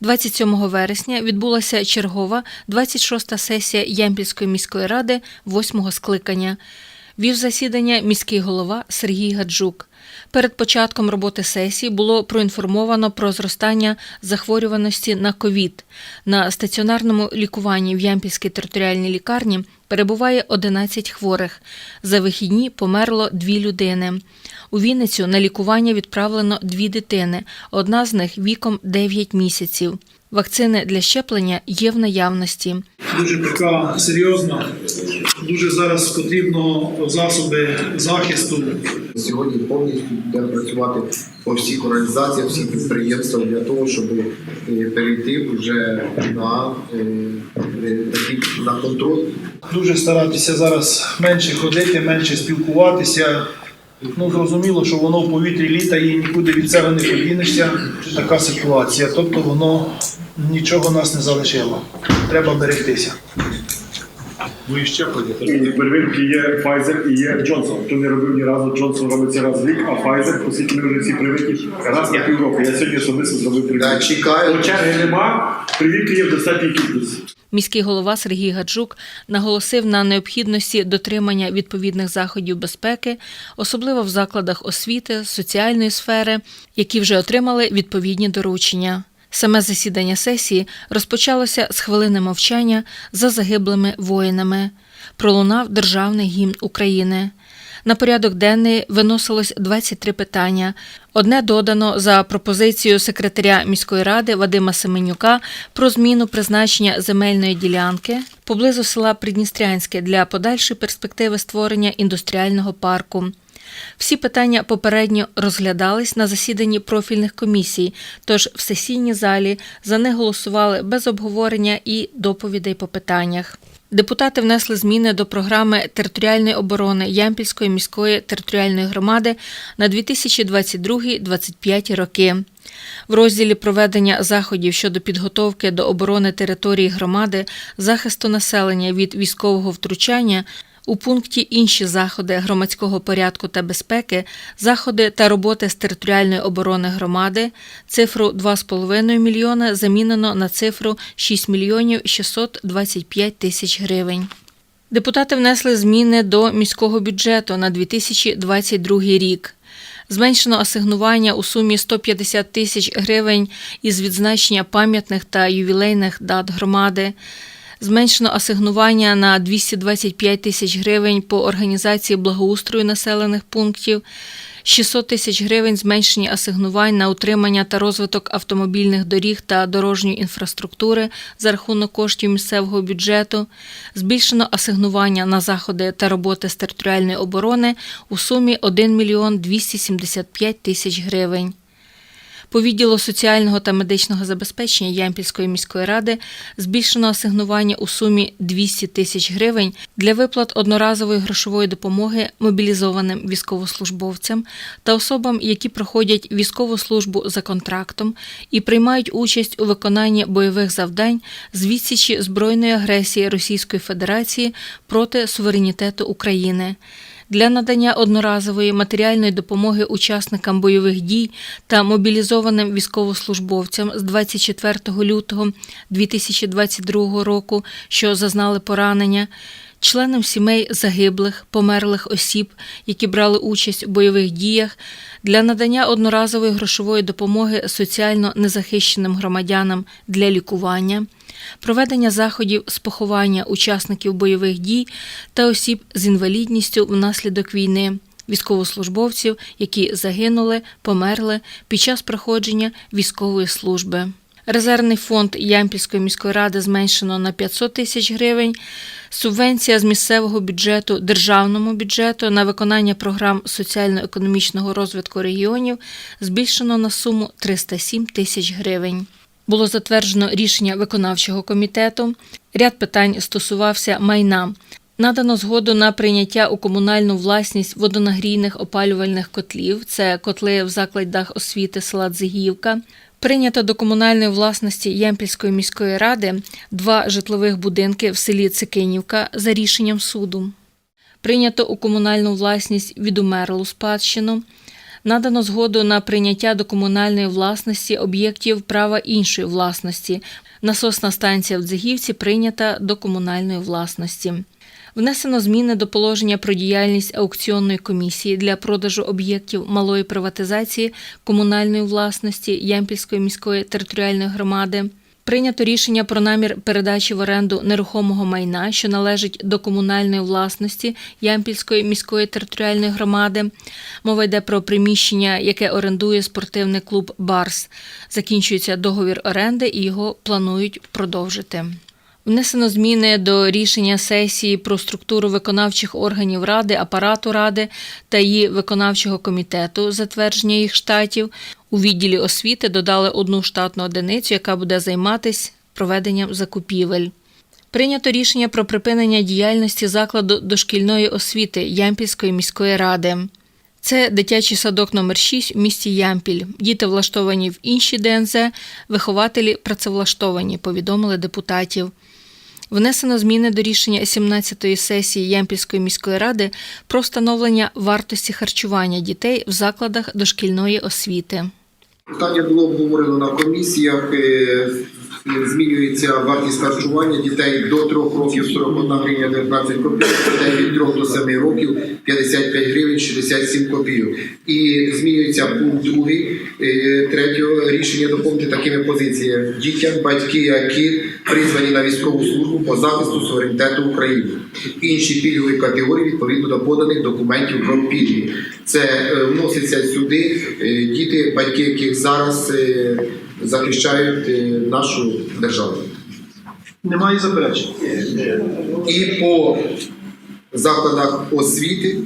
27 вересня відбулася чергова 26-та сесія Ямпільської міської ради 8-го скликання. Вів засідання міський голова Сергій Гаджук. Перед початком роботи сесії було проінформовано про зростання захворюваності на ковід. На стаціонарному лікуванні в Ямпільській територіальній лікарні перебуває 11 хворих. За вихідні померло дві людини. У Вінницю на лікування відправлено дві дитини, одна з них віком 9 місяців. Вакцини для щеплення є в наявності. дуже така серйозна. Дуже зараз потрібно засоби захисту. Сьогодні повністю буде працювати по всіх організаціях, всіх підприємствах для того, щоб е, перейти вже на, е, е, на контроль Дуже старатися зараз менше ходити, менше спілкуватися. Ну, зрозуміло, що воно в повітрі літає і нікуди від себе не подінешся. Така ситуація. Тобто воно нічого нас не залишило. Треба берегтися. Ви ще ходите. Первинки є Pfizer і є Джонсон. Хто не робив ні разу, Джонсон робиться раз в рік, а Pfizer, оскільки ми вже всі привиті, раз на півроку. Я сьогодні особисто зробив прививку. чекаю. Бо черги нема, прививки є в достатній кількості. Міський голова Сергій Гаджук наголосив на необхідності дотримання відповідних заходів безпеки, особливо в закладах освіти, соціальної сфери, які вже отримали відповідні доручення. Саме засідання сесії розпочалося з хвилини мовчання за загиблими воїнами. Пролунав державний гімн України. На порядок денний виносилось 23 питання. Одне додано за пропозицією секретаря міської ради Вадима Семенюка про зміну призначення земельної ділянки поблизу села Придністрянське для подальшої перспективи створення індустріального парку. Всі питання попередньо розглядались на засіданні профільних комісій, тож в сесійній залі за них голосували без обговорення і доповідей по питаннях. Депутати внесли зміни до програми територіальної оборони Ямпільської міської територіальної громади на 2022-2025 роки. В розділі проведення заходів щодо підготовки до оборони території громади, захисту населення від військового втручання у пункті інші заходи громадського порядку та безпеки, заходи та роботи з територіальної оборони громади, цифру 2,5 мільйона замінено на цифру 6 мільйонів 625 тисяч гривень. Депутати внесли зміни до міського бюджету на 2022 рік. Зменшено асигнування у сумі 150 тисяч гривень із відзначення пам'ятних та ювілейних дат громади. Зменшено асигнування на 225 тисяч гривень по організації благоустрою населених пунктів, 600 тисяч гривень зменшені асигнувань на утримання та розвиток автомобільних доріг та дорожньої інфраструктури за рахунок коштів місцевого бюджету, збільшено асигнування на заходи та роботи з територіальної оборони у сумі 1 мільйон 275 тисяч гривень. По відділу соціального та медичного забезпечення Ямпільської міської ради збільшено асигнування у сумі 200 тисяч гривень для виплат одноразової грошової допомоги мобілізованим військовослужбовцям та особам, які проходять військову службу за контрактом і приймають участь у виконанні бойових завдань з відсічі збройної агресії Російської Федерації проти суверенітету України для надання одноразової матеріальної допомоги учасникам бойових дій та мобілізованим військовослужбовцям з 24 лютого 2022 року, що зазнали поранення. Членам сімей загиблих, померлих осіб, які брали участь у бойових діях, для надання одноразової грошової допомоги соціально незахищеним громадянам для лікування, проведення заходів з поховання учасників бойових дій та осіб з інвалідністю внаслідок війни, військовослужбовців, які загинули, померли під час проходження військової служби. Резервний фонд Ямпільської міської ради зменшено на 500 тисяч гривень. Субвенція з місцевого бюджету державному бюджету на виконання програм соціально-економічного розвитку регіонів збільшено на суму 307 тисяч гривень. Було затверджено рішення виконавчого комітету. Ряд питань стосувався майна. Надано згоду на прийняття у комунальну власність водонагрійних опалювальних котлів. Це котли в закладах освіти села Дзигівка. Прийнято до комунальної власності Ямпільської міської ради два житлових будинки в селі Цикинівка за рішенням суду. Прийнято у комунальну власність відумерлу спадщину. Надано згоду на прийняття до комунальної власності об'єктів права іншої власності. Насосна станція в Дзигівці прийнята до комунальної власності. Внесено зміни до положення про діяльність аукціонної комісії для продажу об'єктів малої приватизації комунальної власності Ямпільської міської територіальної громади. Прийнято рішення про намір передачі в оренду нерухомого майна, що належить до комунальної власності Ямпільської міської територіальної громади. Мова йде про приміщення, яке орендує спортивний клуб Барс. Закінчується договір оренди і його планують продовжити. Внесено зміни до рішення сесії про структуру виконавчих органів ради, апарату ради та її виконавчого комітету, затвердження їх штатів. У відділі освіти додали одну штатну одиницю, яка буде займатися проведенням закупівель. Прийнято рішення про припинення діяльності закладу дошкільної освіти Ямпільської міської ради. Це дитячий садок номер 6 в місті Ямпіль. Діти влаштовані в інші ДНЗ, вихователі працевлаштовані, повідомили депутатів. Внесено зміни до рішення 17-ї сесії Ямпільської міської ради про встановлення вартості харчування дітей в закладах дошкільної освіти. Питання було обговорено на комісіях. Е, Змінюється вартість харчування дітей до 3 років 41 гривня 19 копійок, дітей від 3 до 7 років 55 гривень 67 копійок. І змінюється пункт 2 третього рішення доповнити такими позиціями. Дітям, батьки, які призвані на військову службу по захисту суверенітету України. Інші пільгові категорії відповідно до поданих документів про пільги. Це е, вноситься сюди е, діти, батьки, яких зараз е, захищають е, нашу державу. Немає заперечень. І по закладах освіти.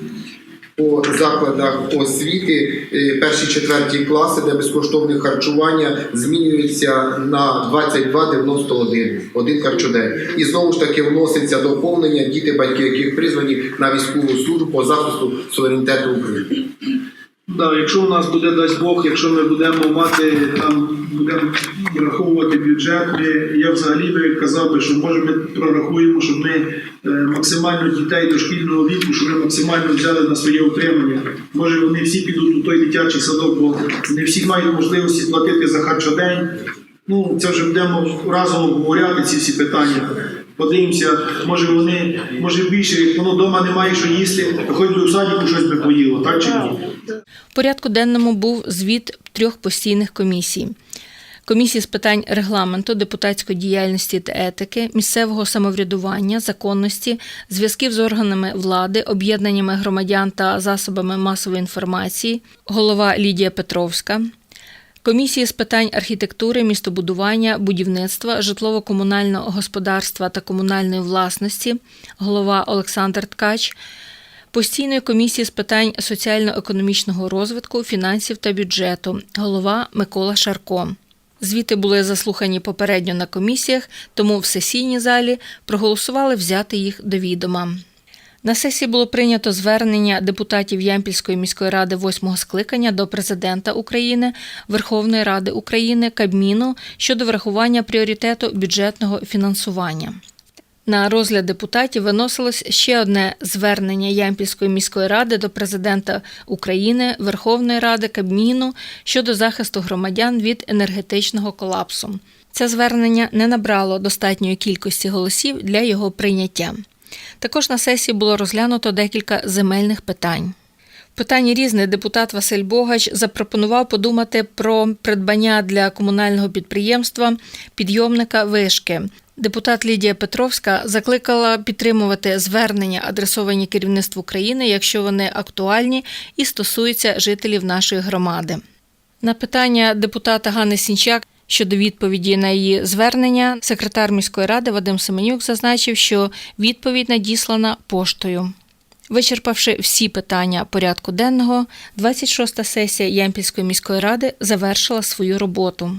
По закладах освіти е, перші четверті класи, де безкоштовне харчування змінюється на 22,91 один харчодень. І знову ж таки вноситься доповнення діти, батьки, яких призвані на військову службу по захисту суверенітету України. Да, якщо у нас буде дасть Бог, якщо ми будемо мати там, будемо враховувати бюджет, ми, я взагалі би казав би, що може ми прорахуємо, щоб ми е, максимально дітей дошкільного віку, щоб ми максимально взяли на своє утримання. Може вони всі підуть у той дитячий садок, бо не всі мають можливості платити за харчодень. Ну, це вже будемо разом обговоряти ці всі питання. Подивимося, може вони, може більше, як воно вдома немає що їсти, то хоч би в садіку щось би поїло, так чи ні? В порядку денному був звіт трьох постійних комісій. Комісії з питань регламенту, депутатської діяльності та етики, місцевого самоврядування, законності, зв'язків з органами влади, об'єднаннями громадян та засобами масової інформації, голова Лідія Петровська, комісії з питань архітектури, містобудування, будівництва, житлово-комунального господарства та комунальної власності, голова Олександр Ткач, постійної комісії з питань соціально-економічного розвитку, фінансів та бюджету, голова Микола Шарко. Звіти були заслухані попередньо на комісіях, тому в сесійній залі проголосували взяти їх до відома. На сесії було прийнято звернення депутатів Ямпільської міської ради восьмого скликання до президента України, Верховної Ради України, Кабміну щодо врахування пріоритету бюджетного фінансування. На розгляд депутатів виносилось ще одне звернення Ямпільської міської ради до президента України, Верховної Ради Кабміну щодо захисту громадян від енергетичного колапсу. Це звернення не набрало достатньої кількості голосів для його прийняття. Також на сесії було розглянуто декілька земельних питань. В питанні різне депутат Василь Богач запропонував подумати про придбання для комунального підприємства підйомника вишки. Депутат Лідія Петровська закликала підтримувати звернення, адресовані керівництву країни, якщо вони актуальні і стосуються жителів нашої громади. На питання депутата Ганни Сінчак щодо відповіді на її звернення, секретар міської ради Вадим Семенюк зазначив, що відповідь надіслана поштою. Вичерпавши всі питання порядку денного, 26-та сесія Ямпільської міської ради завершила свою роботу.